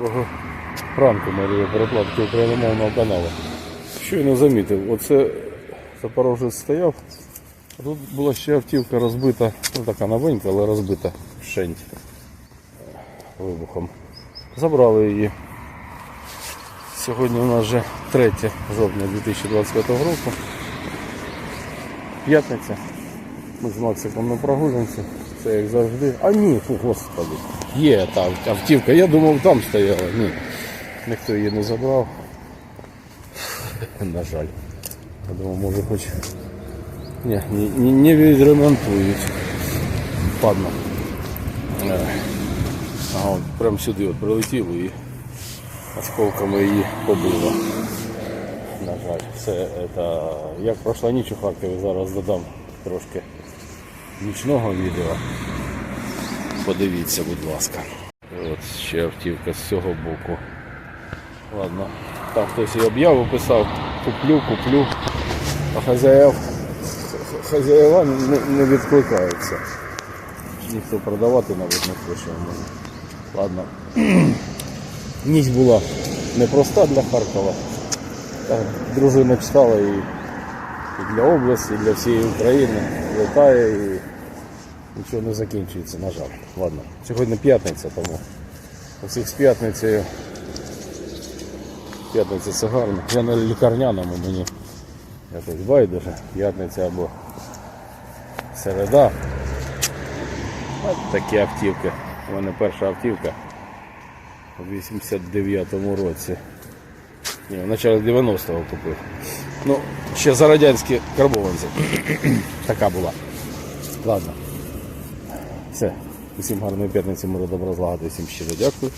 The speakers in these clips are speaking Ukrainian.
Доброго ранку, Марія, перекладки україномовного каналу. Щойно замітив, оце Запорожець стояв, а тут була ще автівка розбита, ну така новенька, але розбита вщент вибухом. Забрали її. Сьогодні у нас вже 3 жовтня 2025 року. П'ятниця. Ми з Максиком на прогулянці. Це як завжди. А ні, фу, господи. Є та автівка. Я думав, там стояла. Ні. Ніхто її не забрав. На жаль. Я думав, може хоч. Ні, ні, не відремонтують. Падно. Е. Ага, от прямо сюди от прилетіло і осколками її побило. На жаль, це, це як пройшла ніч у Харкові, зараз додам трошки нічного відео. Подивіться, будь ласка. От ще автівка з цього боку. Ладно, там хтось і об'яву писав, куплю, куплю. А хазяїв, хазяїва не, не відкликаються. Ніхто продавати навіть не хоче. Ладно. Ніч була непроста для Харкова. Дружина читала і, і для області, і для всієї України. Летає і нічого не закінчується, на жаль. Ладно. Сьогодні п'ятниця, тому усіх з п'ятницею. П'ятниця це гарно. Я на лікарняному мені якось байдуже. П'ятниця або середа. От такі автівки. У мене перша автівка у 89-му році. Ні, в началі 90-го купив. Ну, ще за радянські карбованці. така була. Ладно. Все. Усім гарної п'ятниці, миру, добра, злагоди, всім щиро дякую.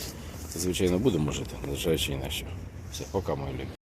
Звичайно, будемо жити, незважаючи і на що. Все, пока, мої любі.